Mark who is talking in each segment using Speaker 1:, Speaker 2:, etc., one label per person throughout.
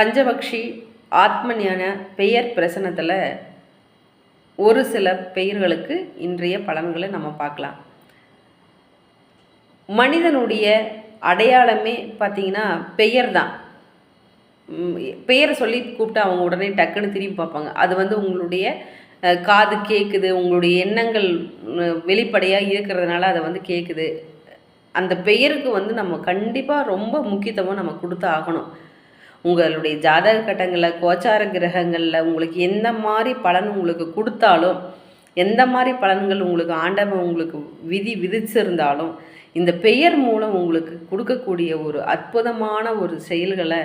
Speaker 1: பஞ்சபக்ஷி ஆத்மஞான பெயர் பிரசனத்தில் ஒரு சில பெயர்களுக்கு இன்றைய பலன்களை நம்ம பார்க்கலாம். மனிதனுடைய அடையாளமே பார்த்தீங்கன்னா பெயர் தான் பெயரை சொல்லி கூப்பிட்டு அவங்க உடனே டக்குன்னு திரும்பி பார்ப்பாங்க. அது வந்து உங்களுடைய காது கேட்குது உங்களுடைய எண்ணங்கள் வெளிப்படையாக இருக்கிறதுனால அதை வந்து கேட்குது அந்த பெயருக்கு வந்து நம்ம கண்டிப்பாக ரொம்ப முக்கியத்துவம் நம்ம கொடுத்து ஆகணும். உங்களுடைய ஜாதக கட்டங்களில் கோச்சார கிரகங்களில் உங்களுக்கு எந்த மாதிரி பலன் உங்களுக்கு கொடுத்தாலும் எந்த மாதிரி பலன்கள் உங்களுக்கு ஆண்டவன் உங்களுக்கு விதி விதிச்சிருந்தாலும் இந்த பெயர் மூலம் உங்களுக்கு கொடுக்கக்கூடிய ஒரு அற்புதமான ஒரு செயல்களை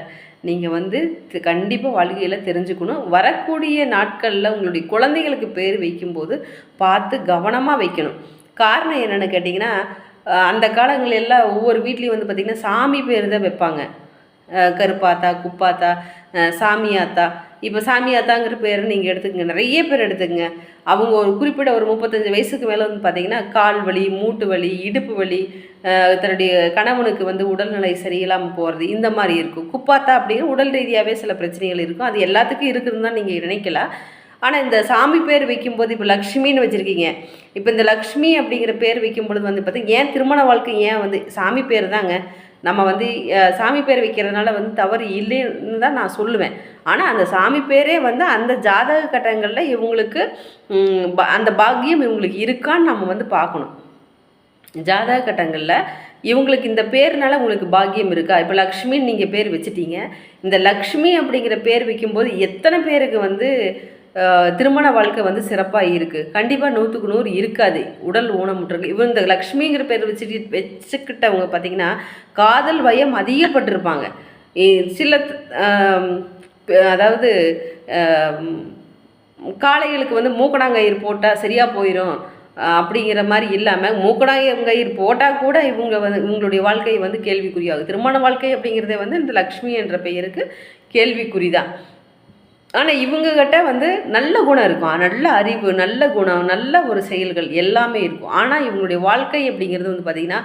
Speaker 1: நீங்கள் வந்து கண்டிப்பாக வாழ்க்கையில் தெரிஞ்சுக்கணும். வரக்கூடிய நாட்களில் உங்களுடைய குழந்தைகளுக்கு பேர் வைக்கும்போது பார்த்து கவனமாக வைக்கணும். காரணம் என்னென்னு கேட்டிங்கன்னா அந்த காலங்கள் எல்லாம் ஒவ்வொரு வீட்லேயும் வந்து பார்த்திங்கன்னா சாமி பேர் தான் வைப்பாங்க. கருப்பாத்தா குப்பாத்தா சாமியாத்தா. இப்போ சாமியாத்தாங்கிற பேர் நீங்கள் எடுத்துக்கங்க. நிறைய பேர் எடுத்துக்கங்க. அவங்க ஒரு குறிப்பிட்ட ஒரு முப்பத்தஞ்சு வயசுக்கு மேலே வந்து பார்த்தீங்கன்னா கால் வலி மூட்டு வலி இடுப்பு வலி தன்னுடைய கணவனுக்கு வந்து உடல்நிலை சரியில்லாமல் போகிறது இந்த மாதிரி இருக்கும். குப்பாத்தா அப்படிங்கிற உடல் ரீதியாகவே சில பிரச்சனைகள் இருக்கும். அது எல்லாத்துக்கும் இருக்குதுன்னு தான் நீங்கள் நினைக்கலாம். ஆனால் இந்த சாமி பேர் வைக்கும்போது இப்போ லக்ஷ்மின்னு வச்சுருக்கீங்க. இப்போ இந்த லக்ஷ்மி அப்படிங்கிற பேர் வைக்கும் பொழுது வந்து பார்த்தீங்கன்னா ஏன் திருமண வாழ்க்கை ஏன் வந்து சாமி பேர் தாங்க? நம்ம வந்து சாமி பேர் வைக்கிறதுனால வந்து தவறு இல்லைன்னு தான் நான் சொல்லுவேன். ஆனால் அந்த சாமி பேரே வந்து அந்த ஜாதக கட்டங்களில் இவங்களுக்கு அந்த பாக்கியம் இவங்களுக்கு இருக்கான்னு நம்ம வந்து பார்க்கணும். ஜாதக கட்டங்களில் இவங்களுக்கு இந்த பேர்னால உங்களுக்கு பாக்கியம் இருக்கா? இப்போ லக்ஷ்மின்னு நீங்கள் பேர் வச்சிட்டீங்க. இந்த லக்ஷ்மி அப்படிங்கிற பேர் வைக்கும்போது எத்தனை பேருக்கு வந்து திருமண வாழ்க்கை வந்து சிறப்பாக இருக்குது கண்டிப்பாக நூற்றுக்கு நூறு இருக்காது. உடல் ஊனமுற்றிருக்கு இவங்க இந்த லக்ஷ்மிங்கிற பேர் வச்சுட்டு வச்சுக்கிட்டவங்க பார்த்தீங்கன்னா காதல் வயம் அதிகப்பட்டிருப்பாங்க. சில அதாவது காளைகளுக்கு வந்து மூக்கடாங்கயிறு போட்டால் சரியாக போயிடும் அப்படிங்கிற மாதிரி இல்லாமல் மூக்கடாங்கயிறு போட்டால் கூட இவங்க வந்து இவங்களுடைய வாழ்க்கை வந்து கேள்விக்குறியாகும். திருமண வாழ்க்கை அப்படிங்கிறதே வந்து இந்த லக்ஷ்மி என்ற பெயருக்கு கேள்விக்குறி தான் ஆனால் இவங்கக்கிட்ட வந்து நல்ல குணம் இருக்கும். நல்ல அறிவு நல்ல குணம் நல்ல ஒரு செயல்கள் எல்லாமே இருக்கும். ஆனால் இவங்களுடைய வாழ்க்கை அப்படிங்கிறது வந்து பார்த்திங்கன்னா